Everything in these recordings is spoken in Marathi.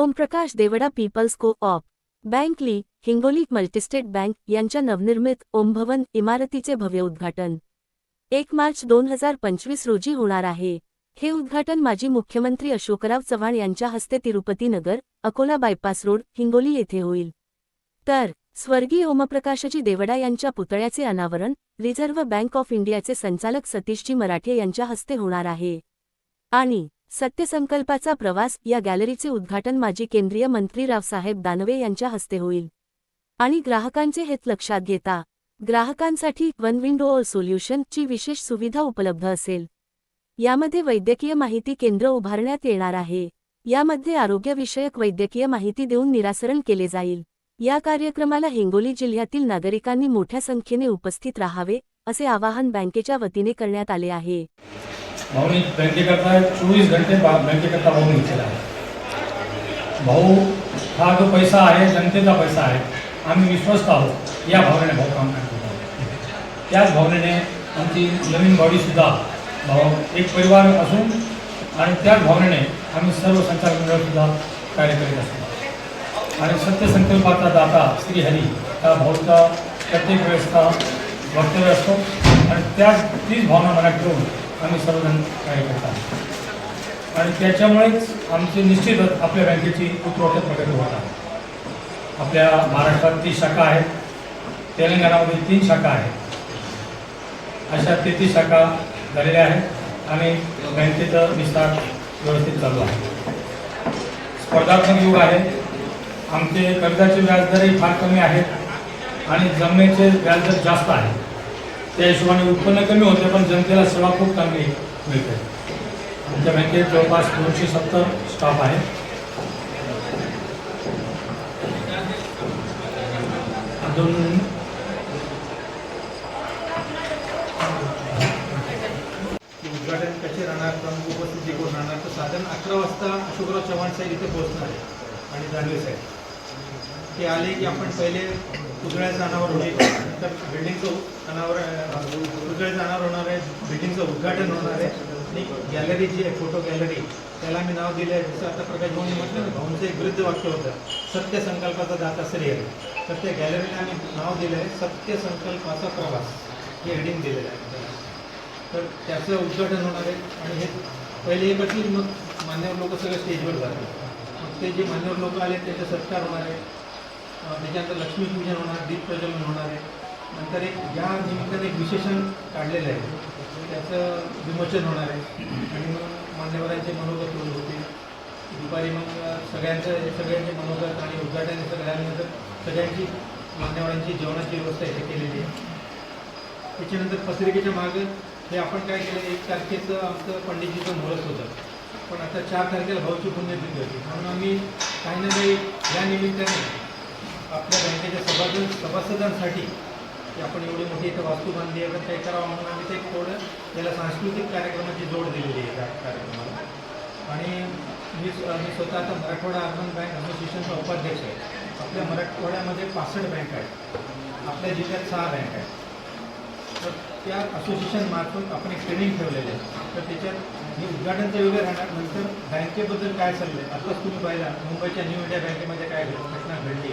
Omprakash Deoda peoples co op bank ली हिंगोली मल्टीस्टेट बँक यांच्या नवनिर्मित ओमभवन इमारतीचे भव्य उद्घाटन. एक मार्च दोन हजार पंचवीस रोजी होणार आहे. हे उद्घाटन माजी मुख्यमंत्री अशोकराव चव्हाण यांच्या हस्ते तिरुपती नगर अकोला बायपास रोड हिंगोली येथे होईल. तर स्वर्गीय ओमप्रकाशजी देवडा यांच्या पुतळ्याचे अनावरण रिझर्व्ह बँक ऑफ इंडियाचे संचालक सतीशजी मराठे यांच्या हस्ते होणार आहे. आणि सत्यसंकल्पाचा प्रवास या गॅलरीचे उद्घाटन माजी केंद्रीय मंत्री रावसाहेब दानवे यांच्या हस्ते होईल. आणि ग्राहकांचे हित लक्षात घेता ग्राहकांसाठी वन विंडो सोल्युशन ची विशेष सुविधा उपलब्ध असेल. यामध्ये वैद्यकीय माहिती केंद्र उभारण्यात येणार आहे. यामध्ये आरोग्यविषयक वैद्यकीय माहिती देऊन निरासरण केले जाईल. या कार्यक्रमाला हिंगोली जिल्ह्यातील नागरिकांनी मोठ्या संख्येने उपस्थित राहावे असे आवाहन बँकेच्या वतीने करण्यात आले आहे. भाऊनी बँकेकरता चोवीस घंटे बा बँकेकरता भाऊ घेतलेला आहे भाऊ हा जो पैसा आहे जनतेचा पैसा आहे आम्ही विश्वस्त आहोत या भावनेने भाऊ काम करतो त्याच भावनेने आमची नवीन बॉडीसुद्धा भाऊ एक परिवार असून आणि त्याच भावनेने आम्ही सर्व संचालक मंडळसुद्धा कार्य करीत असतो. आणि सत्यसंकल्पाचा दाता श्री हरी हा भाऊचा प्रत्येक वेळेसचा वक्तव्य असतो. आणि त्याच तीच भावना मनात ठेवून आम्ही सर्वजण काही करतात. आणि त्याच्यामुळेच आमची निश्चितच आपल्या बँकेची उत्तरोत्तर प्रगती होत आहे. आपल्या महाराष्ट्रात ती शाखा आहेत. तेलंगणामध्ये तीन शाखा आहेत. अशा तेहतीस शाखा झालेल्या आहेत आणि बँकेचं विस्तार व्यवस्थित चालू आहे. स्पर्धात्मक युग आहे. आमचे कर्जाचे व्याजदरही फार कमी आहेत आणि जमिनीचे व्याजदर जास्त आहे त्या हिशोबाने उत्पन्न कमी होते पण जनतेला सेवा खूप चांगली मिळते. आमच्या बँकेत जवळपास दोनशे सत्तर स्टाफ आहे अजून उद्घाटन कसे राहणार? प्रमुख उपस्थित कोण राहणार? तर साधारण अकरा वाजता अशोकराव चव्हाण साहेब इथे पोहोचणार आहे आणि दानवे साहेब. ते आले की आपण पहिले पुतळ्याचं अनावर होईल. नंतर बिल्डिंगचं अनावर पुतळ्याचं अनावर होणार आहे बिल्डिंगचं उद्घाटन होणार आहे. आणि गॅलरी जी आहे फोटो गॅलरी त्याला मी नाव दिलं आहे. जसं आता प्रकाश भाऊनी म्हटलं ना भाऊंचं एक वृद्ध वाक्य होतं सत्य संकल्पाचा दाता श्रेय तर त्या गॅलरीला आम्ही नाव दिलं आहे सत्य संकल्पाचा प्रवास. हे हेडिंग दिलेलं आहे. तर त्याचं उद्घाटन होणार आहे. आणि हे पहिले हे बसली मग मान्यवर लोक सगळे स्टेजवर जातील. मग ते जे मान्यवर लोक आले त्याचा सत्कार होणार आहे. त्याच्यानंतर लक्ष्मीपूजन होणार दीप प्रज्वलन होणार आहे. नंतर एक या निमित्ताने एक विशेषण काढलेलं आहे. त्याचं विमोचन होणार आहे. आणि मग मान्यवरांचे मनोगत होऊन होते दुपारी मग सगळ्यांचं सगळ्यांचे मनोगत आणि उद्घाटन सगळ्यांनंतर झाल्यानंतर सगळ्यांची मान्यवरांची जेवणाची व्यवस्था इथे केलेली आहे. त्याच्यानंतर पत्रिकेच्या मागं हे आपण काय केलं एक तारखेचं आमचं पंडितजीचं मुहूर्त होतं. पण आता चार तारखेला भाऊची पुण्यतिथी होती. म्हणून आम्ही काही ना काही या निमित्ताने आपल्या बँकेच्या सभासद सभासदांसाठी की आपण एवढी मोठी इथं वास्तू बांधली आहे तर काय करावं म्हणून आम्ही ते थोडं त्याला सांस्कृतिक कार्यक्रमाची जोड दिलेली आहे त्या कार्यक्रमाला. आणि मी मी स्वतः आता मराठवाडा अर्बन बँक असोसिएशनचा उपाध्यक्ष आहे. आपल्या मराठवाड्यामध्ये पासष्ट बँक आहेत. आपल्या जिल्ह्यात सहा बँक आहेत. तर त्या असोसिएशन मार्फत आपण एक ट्रेनिंग ठेवलेलं आहे. तर त्याच्यात हे उद्घाटनचं वेगळं राहणार नंतर बँकेबद्दल काय चाललंय आताच तुम्ही पाहिला मुंबईच्या न्यू इंडिया बँकेमध्ये काय घटना घडली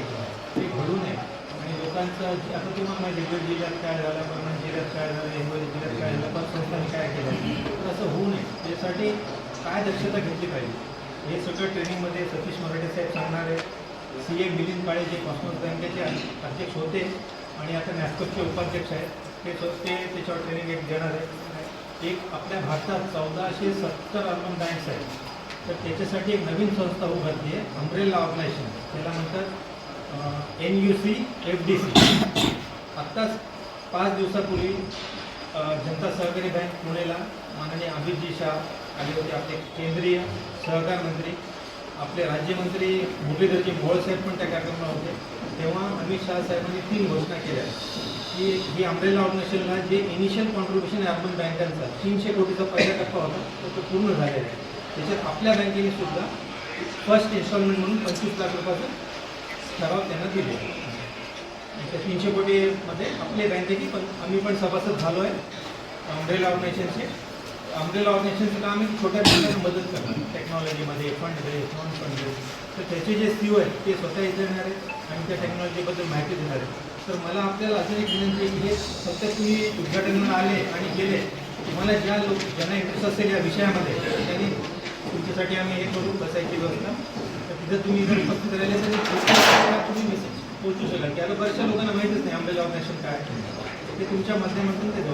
ते घडू नये आणि लोकांचं आता तुम्हाला माहिती आहे, जिल्ह्यात काय झालं परभणी जिल्ह्यात काय झालं हिंगोली जिल्ह्यात काय झालं पण संस्थांनी काय केलं? तर असं होऊ नये. त्यासाठी काय दक्षता घेतली पाहिजे? हे सगळं ट्रेनिंगमध्ये सतीश मराठे साहेब सांगणार आहे सी ए मिलिंद काळे जे कॉस्मॉस बँकेचे अध्यक्ष होते आणि आता नॅस्कोचे उपाध्यक्ष आहेत. ते ते त्याच्यावर ट्रेनिंग एक देणार आहे. एक आपल्या भारतात चौदाशे सत्तर अर्बन बँक्स आहेत. तर त्याच्यासाठी एक नवीन संस्था उभारली आहे अम्ब्रेला ऑर्गनायझेशन त्याला म्हणतात N U C F D C आत्ताच पाच दिवसापूर्वी जनता सहकारी बँक पुणेला माननीय अमितजी शाह आले होते आपले केंद्रीय सहकार मंत्री. आपले राज्यमंत्री मुरलीधरजी मोहोळ साहेब पण त्या कार्यक्रमाला होते. तेव्हा अमित शाह साहेबांनी तीन घोषणा केल्या. की ही अम्ब्रेला ऑर्गनायझेशनला जे इनिशियल कॉन्ट्रीब्युशन आहे अर्बन बँकांचा तीनशे कोटीचा पहिला टप्पा होता तो तो पूर्ण झालेला आहे. त्याच्यात आपल्या बँकेने सुद्धा फर्स्ट इन्स्टॉलमेंट म्हणून पंचवीस लाख रुपयाचा ठराव त्यांना दिले. त्या तीनशे कोटीमध्ये आपल्या बँकेची पण आम्ही पण सभासद झालो आहे अम्ब्रेला ऑर्गनायझेशनचे अम्ब्रेला ऑर्गनायझेशनचं काम आम्ही छोट्या बँकांना मदत करतो टेक्नॉलॉजीमध्ये fund raise non fund raise तर त्याचे जे सीओ आहेत ते स्वतः इथे येणार आहेत आणि त्या टेक्नॉलॉजीबद्दल माहिती देणार आहेत. तर मला आपल्याला अजून एक विनंती आहे की हे फक्त तुम्ही उद्घाटनाला आले आणि गेले तुम्हाला ज्या लोक ज्यांना इंटरेस्ट असेल या विषयामध्ये त्यांनी तुमच्यासाठी आम्ही हे करू बसायची व्यवस्था तर तिथं तुम्ही जर उपस्थित राहिले तर तुम्ही मेसेज पोहोचू शकाल की आता बऱ्याचशा लोकांना माहीतच नाही आंबेला ऑर्गनायझेशन काय आहे. ते तुमच्या माध्यमातून ते